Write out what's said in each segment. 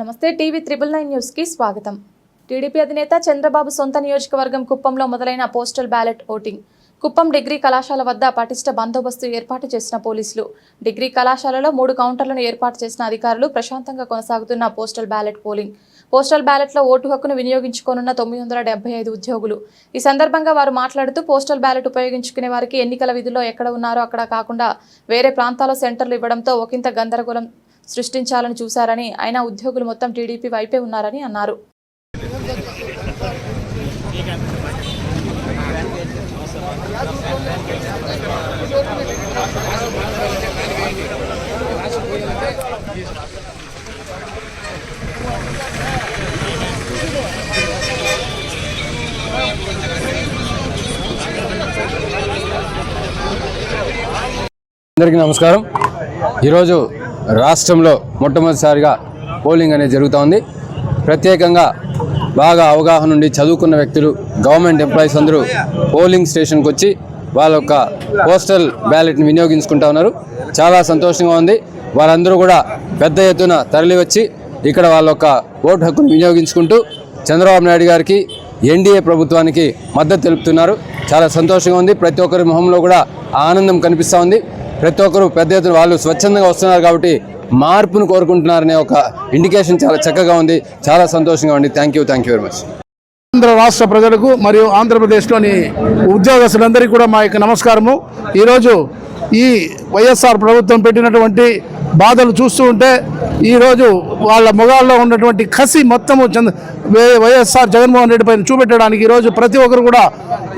నమస్తే TV triple nine న్యూస్కి స్వాగతం. టీడీపీ అధినేత చంద్రబాబు సొంత నియోజకవర్గం కుప్పంలో మొదలైన postal ballot voting. Kuppam degree కళాశాల వద్ద పటిష్ట బందోబస్తు ఏర్పాటు చేసిన పోలీసులు. డిగ్రీ కళాశాలలో మూడు కౌంటర్లను ఏర్పాటు చేసిన అధికారులు ప్రశాంతంగా కొనసాగుతున్న పోస్టల్ బ్యాలెట్ పోలింగ్. పోస్టల్ బ్యాలెట్లో ఓటు హక్కును వినియోగించుకోనున్న తొమ్మిది వందల డెబ్బై ఐదు ఉద్యోగులు. ఈ సందర్భంగా వారు మాట్లాడుతూ పోస్టల్ బ్యాలెట్ ఉపయోగించుకునే వారికి ఎన్నికల విధుల్లో ఎక్కడ ఉన్నారో అక్కడ కాకుండా వేరే ప్రాంతాల్లో సెంటర్లు ఇవ్వడంతో ఒకంత గందరగోళం సృష్టించాలని చూశారని అయినా ఉద్యోగులు మొత్తం టీడీపీ వైపే ఉన్నారని అన్నారు. అందరికీ నమస్కారం. ఈరోజు రాష్ట్రంలో మొట్టమొదటిసారిగా పోలింగ్ అనేది జరుగుతూ ఉంది ప్రత్యేకంగా బాగా అవగాహన నుండి చదువుకున్న వ్యక్తులు గవర్నమెంట్ ఎంప్లాయీస్ అందరూ పోలింగ్ స్టేషన్కి వచ్చి వాళ్ళ యొక్క పోస్టల్ బ్యాలెట్ని వినియోగించుకుంటా ఉన్నారు. చాలా సంతోషంగా ఉంది. వాళ్ళందరూ కూడా పెద్ద ఎత్తున తరలివచ్చి ఇక్కడ వాళ్ళ యొక్క ఓటు హక్కును వినియోగించుకుంటూ చంద్రబాబు నాయుడు గారికి ఎన్డీఏ ప్రభుత్వానికి మద్దతు తెలుపుతున్నారు. చాలా సంతోషంగా ఉంది. ప్రతి ఒక్కరి మొహంలో కూడా ఆ ఆనందం కనిపిస్తూ ఉంది. ప్రతి ఒక్కరు పెద్ద ఎత్తున వాళ్ళు స్వచ్ఛందంగా వస్తున్నారు కాబట్టి మార్పును కోరుకుంటున్నారనే ఒక ఇండికేషన్ చాలా చక్కగా ఉంది. చాలా సంతోషంగా ఉంది. Thank you thank you very much Andhra రాష్ట్ర ప్రజలకు మరియు ఆంధ్రప్రదేశ్లోని ఉద్యోగస్తులందరికీ కూడా మా యొక్క నమస్కారము. ఈరోజు ఈ వైఎస్ఆర్ ప్రభుత్వం పెట్టినటువంటి బాధలు చూస్తూ ఉంటే ఈరోజు వాళ్ళ మొగాల్లో ఉన్నటువంటి కసి మొత్తము చంద్ర వైఎస్ఆర్ జగన్మోహన్ రెడ్డి పైన చూపెట్టడానికి ఈరోజు ప్రతి ఒక్కరు కూడా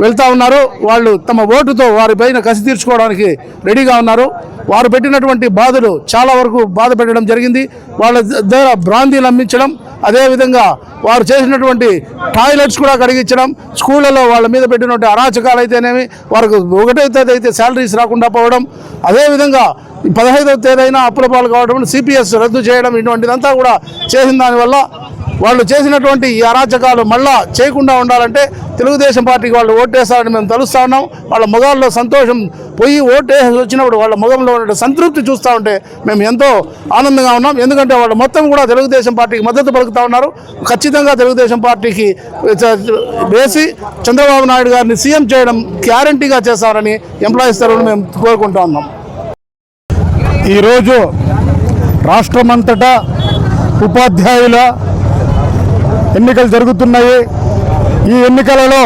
వెళ్తా ఉన్నారు. వాళ్ళు తమ ఓటుతో వారి పైన కసి తీర్చుకోవడానికి రెడీగా ఉన్నారు. వారు పెట్టినటువంటి బాధలు చాలా వరకు బాధ పెట్టడం జరిగింది. వాళ్ళ దగ్గర బ్రాందీలు అమ్మించడం అదేవిధంగా వారు చేసినటువంటి టాయిలెట్స్ కూడా కడిగించడం స్కూళ్ళలో వాళ్ళ మీద పెట్టినటువంటి అరాచకాలు అయితేనేమి వారికి ఒకటో తేదీ అయితే శాలరీస్ రాకుండా పోవడం అదేవిధంగా ఈ పదహైదవ తేదైనా అప్పుల పాలు కావడం సిపిఎస్ రద్దు చేయడం ఇటువంటిదంతా కూడా చేసిన దానివల్ల వాళ్ళు చేసినటువంటి ఈ అరాచకాలు మళ్ళా చేయకుండా ఉండాలంటే తెలుగుదేశం పార్టీకి వాళ్ళు ఓటేస్తారని మేము తలుస్తా ఉన్నాం. వాళ్ళ మొగాల్లో సంతోషం పోయి ఓటేసి వచ్చినప్పుడు వాళ్ళ ముఖంలో ఉన్న సంతృప్తి చూస్తూ ఉంటే మేము ఎంతో ఆనందంగా ఉన్నాం. ఎందుకంటే వాళ్ళు మొత్తం కూడా తెలుగుదేశం పార్టీకి మద్దతు పలుకుతా ఉన్నారు. ఖచ్చితంగా తెలుగుదేశం పార్టీకి వేసి చంద్రబాబు నాయుడు గారిని సీఎం చేయడం గ్యారంటీగా చేస్తారని ఎంప్లాయీస్ తరఫున మేము కోరుకుంటా ఉన్నాం. ఈరోజు రాష్ట్రమంతటా ఉపాధ్యాయుల ఎన్నికలు జరుగుతున్నాయి. ఈ ఎన్నికలలో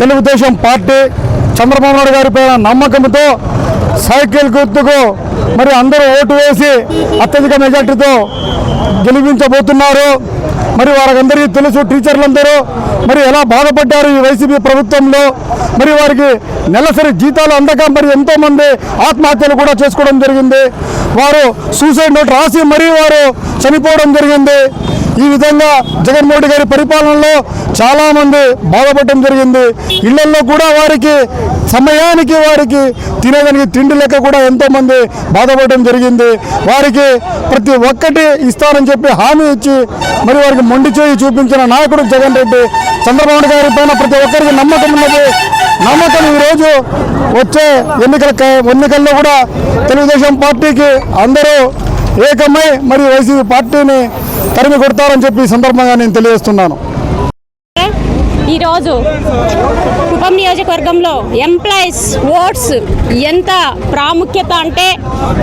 తెలుగుదేశం పార్టీ చంద్రబాబు నాయుడు గారి పైన నమ్మకంతో సైకిల్ గుర్తుకు మరి అందరూ ఓటు వేసి అత్యధిక మెజార్టీతో గెలిపించబోతున్నారు. మరి వారందరికీ తెలుసు టీచర్లందరూ మరి ఎలా బాధపడ్డారు ఈ వైసీపీ ప్రభుత్వంలో. మరి వారికి నెలసరి జీతాలు అందక మరి ఎంతోమంది ఆత్మహత్యలు కూడా చేసుకోవడం జరిగింది. వారు సూసైడ్ నోట్ రాసి మరీ వారు చనిపోవడం జరిగింది. ఈ విధంగా జగన్మోహన్ గారి పరిపాలనలో చాలామంది బాధపడటం జరిగింది. ఇళ్ళలో కూడా వారికి సమయానికి వారికి తినేదానికి తిండి లెక్క కూడా ఎంతోమంది బాధపడటం జరిగింది. వారికి ప్రతి ఒక్కటి ఇస్తానని చెప్పి హామీ ఇచ్చి మరి వారికి మొండి చేయి చూపించిన నాయకుడు జగన్ రెడ్డి. చంద్రబాబు గారి పైన ప్రతి ఒక్కరికి నమ్మకం ఉన్నది. నమ్మకం ఈరోజు వచ్చే ఎన్నికల ఎన్నికల్లో కూడా తెలుగుదేశం పార్టీకి అందరూ ఏకమై మరి వైసీపీ పార్టీని తరిమి కొడతారని చెప్పి ఈ సందర్భంగా నేను తెలియజేస్తున్నాను. ఈరోజు కుప్పం నియోజకవర్గంలో ఎంప్లాయీస్ ఓట్స్ ఎంత ప్రాముఖ్యత అంటే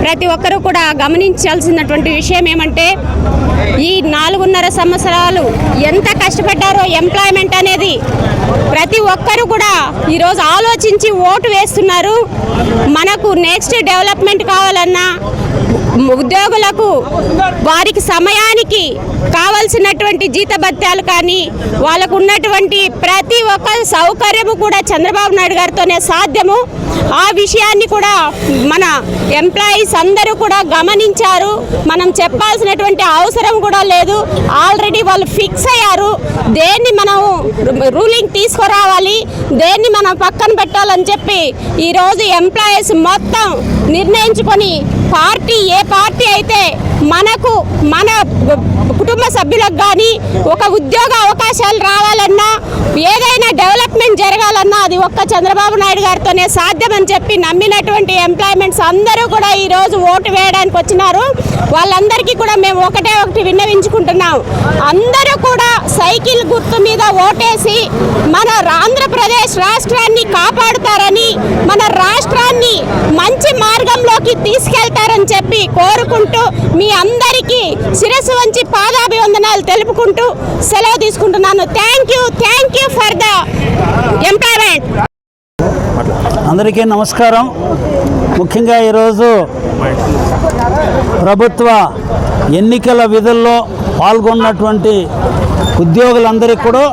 ప్రతి ఒక్కరూ కూడా గమనించాల్సినటువంటి విషయం ఏమంటే ఈ నాలుగున్నర సంవత్సరాలు ఎంత కష్టపడ్డారో ఎంప్లాయ్మెంట్ అనేది ప్రతి ఒక్కరూ కూడా ఈరోజు ఆలోచించి ఓటు వేస్తున్నారు. మనకు నెక్స్ట్ డెవలప్మెంట్ కావాలన్నా ఉద్యోగులకు వారికి సమయానికి కావలసినటువంటి జీతభత్యాలు కానీ వాళ్ళకు ఉన్నటువంటి ప్రతి ఒక్క సౌకర్యము కూడా చంద్రబాబు నాయుడు గారితోనే సాధ్యము. ఆ విషయాన్ని కూడా మన ఎంప్లాయీస్ అందరూ కూడా గమనించారు. మనం చెప్పాల్సినటువంటి అవసరం కూడా లేదు. ఆల్రెడీ వాళ్ళు ఫిక్స్ అయ్యారు. దేన్ని మనం రూలింగ్ తీసుకురావాలి దేన్ని మనం పక్కన పెట్టాలని చెప్పి ఈరోజు ఎంప్లాయీస్ మొత్తం నిర్ణయించుకొని పార్టీ ఏ పార్టీ అయితే మనకు మన కుటుంబ సభ్యులకు కానీ ఒక ఉద్యోగ అవకాశాలు రావాలన్నా ఏదైనా డెవలప్మెంట్ జరగాలన్నా అది ఒక్క చంద్రబాబు నాయుడు గారితోనే సాధ్యమని చెప్పి నమ్మినటువంటి ఎంప్లాయ్మెంట్స్ అందరూ కూడా ఈరోజు ఓటు వేయడానికి వచ్చినారు. వాళ్ళందరికీ కూడా మేము ఒకటే ఒకటి విన్నవించుకుంటున్నాం. అందరూ కూడా సైకిల్ గుర్తు మీద ఓటేసి మన ఆంధ్రప్రదేశ్ రాష్ట్రాన్ని కాపాడుతారని మన రాష్ట్రాన్ని మంచి మార్గంలోకి తీసుకెళ్తారని చెప్పి కోరుకుంటూ మీ అందరికీ శిరస్సు వంచి పాదాభివందనాలు తెలుపుకుంటూ సెలవు తీసుకుంటున్నాను. Thank you thank you for the employment అందరికీ నమస్కారం. ముఖ్యంగా ఈరోజు ప్రభుత్వ ఎన్నికల విధుల్లో పాల్గొన్నటువంటి ఉద్యోగులందరికీ కూడా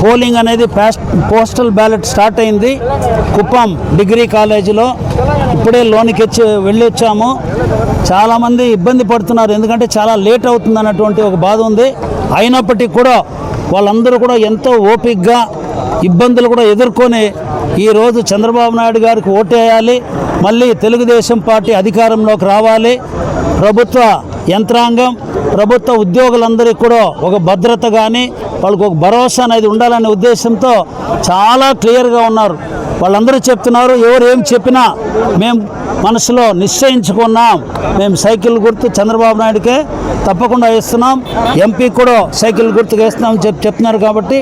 పోలింగ్ అనేది పాస్ పోస్టల్ బ్యాలెట్ స్టార్ట్ అయింది. కుప్పం డిగ్రీ కాలేజీలో ఇప్పుడే లోనికి వచ్చి వెళ్ళి వచ్చాము చాలామంది ఇబ్బంది పడుతున్నారు. ఎందుకంటే చాలా లేట్ అవుతుంది అన్నటువంటి ఒక బాధ ఉంది. అయినప్పటికీ కూడా వాళ్ళందరూ కూడా ఎంతో ఓపిక్గా ఇబ్బందులు కూడా ఎదుర్కొని ఈరోజు చంద్రబాబు నాయుడు గారికి ఓటేయాలి మళ్ళీ తెలుగుదేశం పార్టీ అధికారంలోకి రావాలి. ప్రభుత్వ యంత్రాంగం ప్రభుత్వ ఉద్యోగులందరికీ కూడా ఒక భద్రత కానీ వాళ్ళకు ఒక భరోసా అనేది ఉండాలనే ఉద్దేశంతో చాలా క్లియర్గా ఉన్నారు. వాళ్ళందరూ చెప్తున్నారు ఎవరు ఏం చెప్పినా మేము మనసులో నిశ్చయించుకున్నాం. మేము సైకిల్ గుర్తు చంద్రబాబు నాయుడుకే తప్పకుండా వేస్తున్నాం. ఎంపీ కూడా సైకిల్ గుర్తుకు వేస్తున్నాం చెప్ చెప్తున్నారు కాబట్టి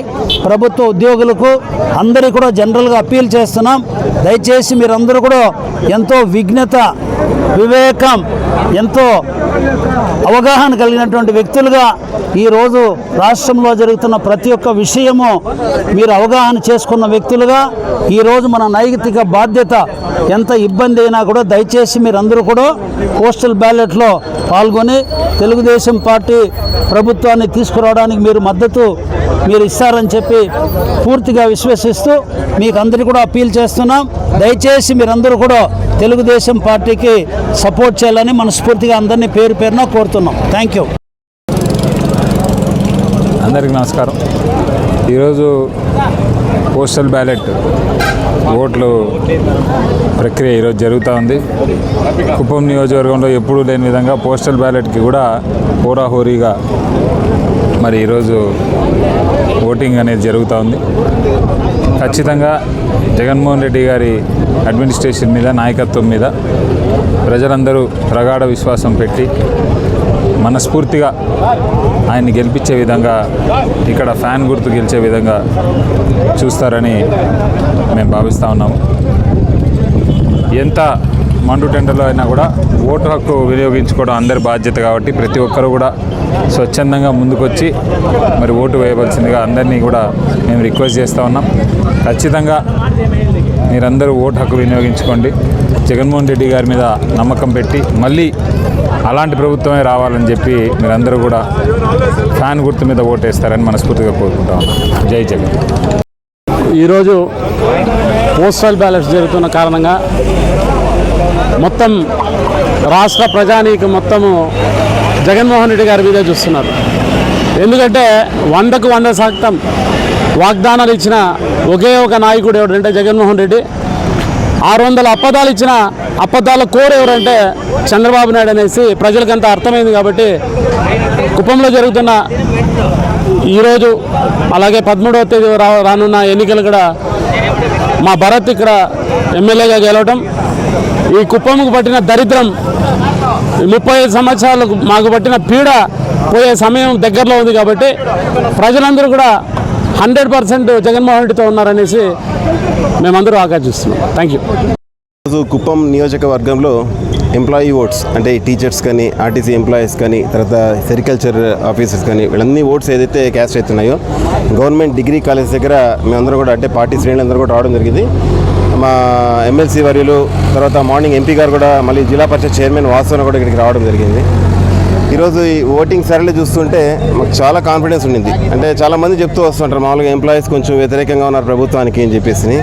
ప్రభుత్వ ఉద్యోగులకు అందరికీ కూడా జనరల్గా అప్పీల్ చేస్తున్నాం. దయచేసి మీరందరూ కూడా ఎంతో విఘ్నత వివేకం ఎంతో అవగాహన కలిగినటువంటి వ్యక్తులుగా ఈరోజు రాష్ట్రంలో జరుగుతున్న ప్రతి ఒక్క విషయము మీరు అవగాహన చేసుకున్న వ్యక్తులుగా ఈరోజు మన నైతిక బాధ్యత ఎంత ఇబ్బంది అయినా కూడా దయచేసి మీరందరూ కూడా పోస్టల్ బ్యాలెట్లో పాల్గొని తెలుగుదేశం పార్టీ ప్రభుత్వాన్ని తీసుకురావడానికి మీరు మద్దతు మీరు ఇస్తారని చెప్పి పూర్తిగా విశ్వసిస్తూ మీకు అందరికీ కూడా అప్పీల్ చేస్తున్నాం. దయచేసి మీరందరూ కూడా తెలుగుదేశం పార్టీకి సపోర్ట్ చేయాలని మనస్ఫూర్తిగా అందరినీ పేరు పేరున కోరుతున్నాం. Thank you. అందరికీ నమస్కారం. ఈరోజు పోస్టల్ బ్యాలెట్ ఓట్లు ప్రక్రియ ఈరోజు జరుగుతూ ఉంది. కుప్పం నియోజకవర్గంలో ఎప్పుడూ లేని విధంగా పోస్టల్ బ్యాలెట్కి కూడా హోరాహోరీగా మరి ఈరోజు ఓటింగ్ అనేది జరుగుతూ ఉంది. ఖచ్చితంగా జగన్మోహన్ రెడ్డి గారి అడ్మినిస్ట్రేషన్ మీద నాయకత్వం మీద ప్రజలందరూ ప్రగాఢ విశ్వాసం పెట్టి మనస్ఫూర్తిగా ఆయన్ని గెలిపించే విధంగా ఇక్కడ ఫ్యాన్ గుర్తు గెలిచే విధంగా చూస్తారని మేము భావిస్తూ ఉన్నాము. ఎంత మండు టెండర్లో అయినా కూడా ఓటు హక్కు వినియోగించుకోవడం అందరి బాధ్యత కాబట్టి ప్రతి ఒక్కరు కూడా స్వచ్ఛందంగా ముందుకొచ్చి మరి ఓటు వేయవలసిందిగా అందరినీ కూడా మేము రిక్వెస్ట్ చేస్తూ ఉన్నాం. ఖచ్చితంగా మీరందరూ ఓటు హక్కు వినియోగించుకోండి. జగన్మోహన్ రెడ్డి గారి మీద నమ్మకం పెట్టి మళ్ళీ అలాంటి ప్రభుత్వమే రావాలని చెప్పి మీరందరూ కూడా ఫ్యాన్ గుర్తు మీద ఓటేస్తారని మనస్ఫూర్తిగా కోరుకుంటా ఉన్నాం. జై జగన్. ఈరోజు పోస్టల్ బ్యాలెట్స్ జరుగుతున్న కారణంగా మొత్తం రాష్ట్ర ప్రజానీకం మొత్తము జగన్మోహన్ రెడ్డి గారి మీదే చూస్తున్నారు. ఎందుకంటే వందకు వంద శాతం వాగ్దానాలు ఇచ్చిన ఒకే ఒక నాయకుడు ఎవడంటే జగన్మోహన్ రెడ్డి. ఆరు వందల అప్పదాలు ఇచ్చిన అప్పదాల కోరు ఎవరంటే చంద్రబాబు నాయుడు అనేసి ప్రజలకంతా అర్థమైంది కాబట్టి కుప్పంలో జరుగుతున్న ఈరోజు అలాగే పదమూడవ తేదీ రా రానున్న ఎన్నికలు కూడా మా భరత్ ఇక్కడ ఎమ్మెల్యేగా గెలవటం ఈ కుప్పంకు పట్టిన దరిద్రం ముప్పై ఐదు సంవత్సరాలకు మాకు పట్టిన పీడ పోయే సమయం దగ్గరలో ఉంది కాబట్టి ప్రజలందరూ కూడా హండ్రెడ్ పర్సెంట్ జగన్మోహన్ రెడ్డితో ఉన్నారనేసి మేమందరూ ఆకాంక్షిస్తున్నాం. థ్యాంక్ యూ కుప్పం నియోజకవర్గంలో ఎంప్లాయీ ఓట్స్ అంటే టీచర్స్ కానీ ఆర్టీసీ ఎంప్లాయీస్ కానీ తర్వాత సెరికల్చర్ ఆఫీసర్స్ కానీ వీళ్ళన్నీ ఓట్స్ ఏదైతే క్యాస్ట్ అవుతున్నాయో గవర్నమెంట్ డిగ్రీ కాలేజ్ దగ్గర మేమందరూ కూడా అంటే పార్టీ శ్రేణులందరూ కూడా రావడం జరిగింది. మా ఎమ్మెల్సీ వర్యులు తర్వాత మార్నింగ్ ఎంపీ గారు కూడా మళ్ళీ జిల్లా పరిషత్ చైర్మన్ వాసన కూడా ఇక్కడికి రావడం జరిగింది. ఈరోజు ఈ ఓటింగ్ సరళి చూస్తుంటే మాకు చాలా కాన్ఫిడెన్స్ ఉండింది. అంటే చాలా మంది చెప్తూ వస్తుంటారు మామూలుగా ఎంప్లాయీస్ కొంచెం వ్యతిరేకంగా ఉన్నారు ప్రభుత్వానికి అని చెప్పేసి.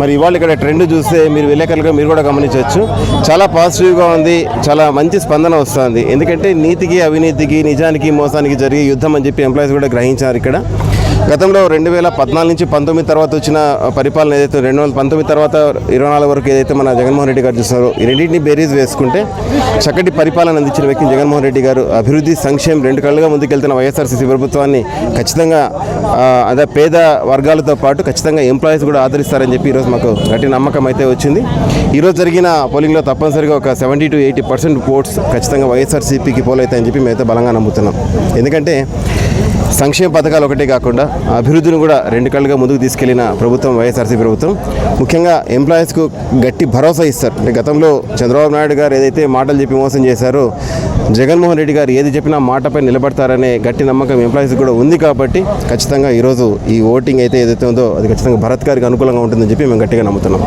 మరి ఇవాళ ఇక్కడ ట్రెండ్ చూస్తే మీరు విలేకరులుగా మీరు కూడా గమనించవచ్చు. చాలా పాజిటివ్గా ఉంది చాలా మంచి స్పందన వస్తుంది. ఎందుకంటే నీతికి అవినీతికి నిజానికి మోసానికి జరిగే యుద్ధం అని చెప్పి ఎంప్లాయీస్ కూడా గ్రహించారు ఇక్కడ. గతంలో రెండు వేల పద్నాలుగు నుంచి పంతొమ్మిది తర్వాత వచ్చిన పరిపాలన ఏదైతే రెండు వేల పంతొమ్మిది తర్వాత ఇరవై నాలుగు వరకు ఏదైతే మన జగన్మోహన్ రెడ్డి గారు చూస్తున్నారో ఈ రెండింటిని బేరీజ్ వేసుకుంటే చక్కటి పరిపాలన అందించిన వ్యక్తి జగన్మోహన్ రెడ్డి గారు. అభివృద్ధి సంక్షేమం రెండు కళ్ళుగా ముందుకెళ్తున్న వైఎస్ఆర్సీసీ ప్రభుత్వాన్ని ఖచ్చితంగా అదే పేద వర్గాలతో పాటు ఖచ్చితంగా ఎంప్లాయీస్ కూడా ఆదరిస్తారని చెప్పి ఈరోజు మాకు గట్టి నమ్మకం అయితే వచ్చింది. ఈరోజు జరిగిన పోలింగ్లో తప్పనిసరిగా ఒక seventy to eighty percent votes ఖచ్చితంగా వైఎస్ఆర్సీపీకి పోలవుతాయని చెప్పి మేమైతే బలంగా నమ్ముతున్నాం. ఎందుకంటే సంక్షేమ పథకాలు ఒకటే కాకుండా అభివృద్ధిని కూడా రెండు కళ్ళుగా ముందుకు తీసుకెళ్ళిన ప్రభుత్వం వైఎస్ఆర్సీ ప్రభుత్వం. ముఖ్యంగా ఎంప్లాయీస్కు గట్టి భరోసా ఇస్తారు. అంటే గతంలో చంద్రబాబు నాయుడు గారు ఏదైతే మాటలు చెప్పి మోసం చేశారో జగన్మోహన్ రెడ్డి గారు ఏది చెప్పినా మాటపై నిలబడతారనే గట్టి నమ్మకం ఎంప్లాయీస్ కూడా ఉంది కాబట్టి ఖచ్చితంగా ఈరోజు ఈ ఓటింగ్ అయితే ఏదైతే ఉందో అది ఖచ్చితంగా భరత్ గారికి అనుకూలంగా ఉంటుందని చెప్పి మేము గట్టిగా నమ్ముతున్నాం.